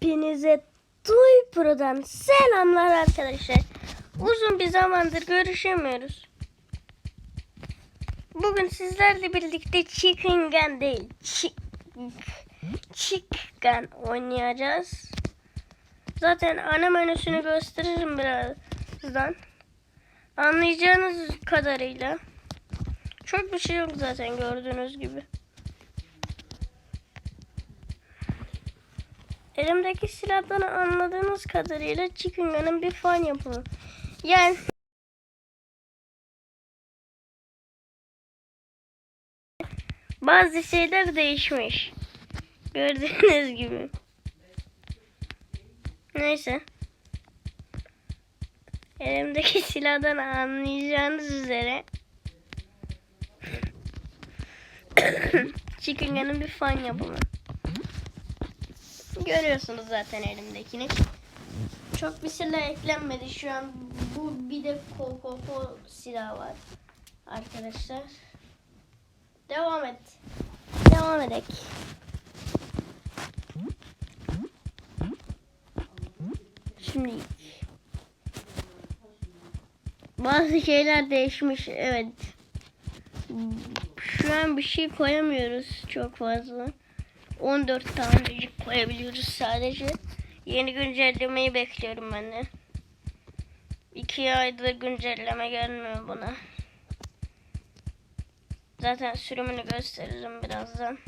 Hepinize Toy Pro'dan selamlar arkadaşlar. Uzun bir zamandır görüşemiyoruz. Bugün sizlerle birlikte Chicken Gun değil, Chick, Chicken oynayacağız. Zaten ana menüsünü gösteririm birazdan. Anlayacağınız kadarıyla. Çok bir şey yok zaten gördüğünüz gibi. Elimdeki silahtan anladığınız kadarıyla Chicken Gun'ın bir fan yapımı. Yani bazı şeyler değişmiş. Gördüğünüz gibi. Neyse. Elimdeki silahdan anlayacağınız üzere Chicken Gun'ın bir fan yapımı. Görüyorsunuz zaten elimdekini. Çok bir silah eklenmedi şu an. Bu bir de Coco silah var. Arkadaşlar. Devam et. Devam edek. Şimdi bazı şeyler değişmiş. Evet. Şu an bir şey koyamıyoruz çok fazla. 14 tanecik koyabiliyoruz sadece. Yeni güncellemeyi bekliyorum ben de. 2 aydır güncelleme gelmiyor buna. Zaten sürümünü gösteririm birazdan.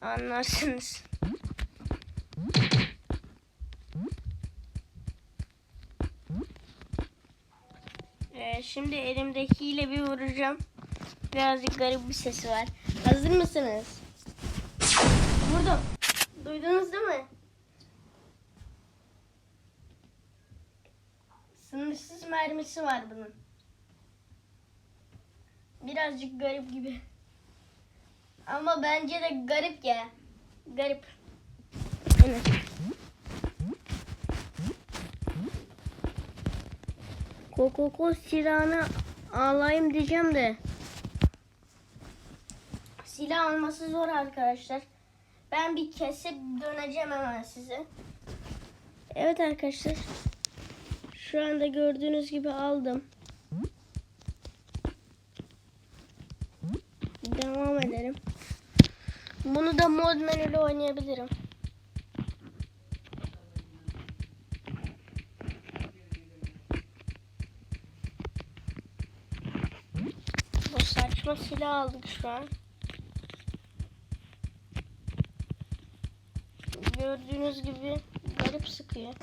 Anlarsınız. Ee, şimdi elimdekiyle bir vuracağım. Birazcık garip bir sesi var. Hazır mısınız? Vurdum. Duydunuz değil mi? Sınırsız mermisi var bunun. Birazcık garip gibi. Ama bence de garip ya. Garip. Evet. Kokoko silahını alayım diyeceğim de. Silah alması zor arkadaşlar. Ben bir kesip döneceğim hemen size. Evet arkadaşlar. Şu anda gördüğünüz gibi aldım. Devam edelim. Bunu da mod menüyle oynayabilirim. Bu saçma silah aldık şu an. Gördüğünüz gibi garip sıkıyor.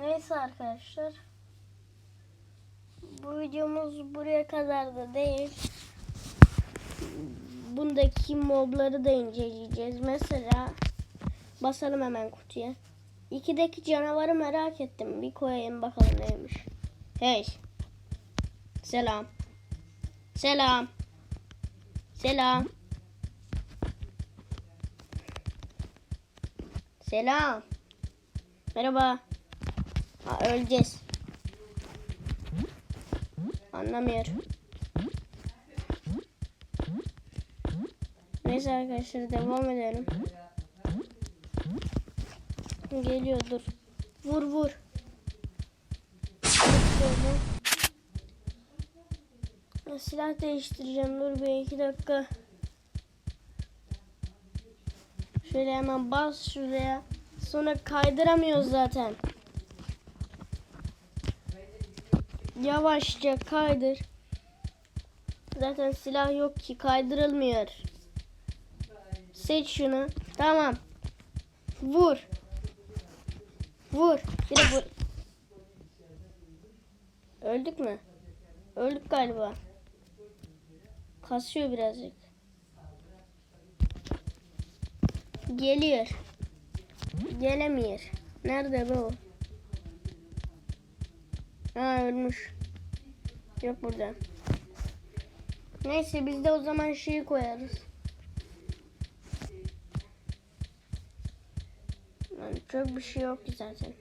Neyse arkadaşlar. Bu videomuz buraya kadar da değil. Bundaki mobları da inceleyeceğiz. Mesela basalım hemen kutuya. İkideki canavarı merak ettim. Bir koyayım bakalım neymiş. Hey. Selam. Selam. Selam. Selam. Merhaba. Ha, öleceğiz. Anlamıyor. Neyse arkadaşlar devam edelim. Geliyor dur. Vur vur. Şöyle. Silah değiştireceğim. Dur bir iki dakika. Şöyle hemen bas şuraya. Sonra kaydıramıyoruz zaten. Yavaşça kaydır. Zaten silah yok ki kaydırılmıyor. Seç şunu. Tamam. Vur. Vur. Bir de vur. Öldük mü? Öldük galiba. Kasıyor birazcık. Geliyor. Gelemiyor. Nerede bu? Ha ölmüş. Yok burada. Neyse biz de o zaman şeyi koyarız. Yani çok bir şey yok ki zaten.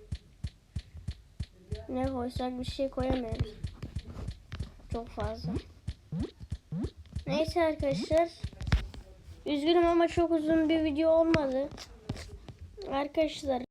Ne koysak bir şey koyamıyoruz. Çok fazla. Neyse arkadaşlar. Üzgünüm ama çok uzun bir video olmadı. Arkadaşlar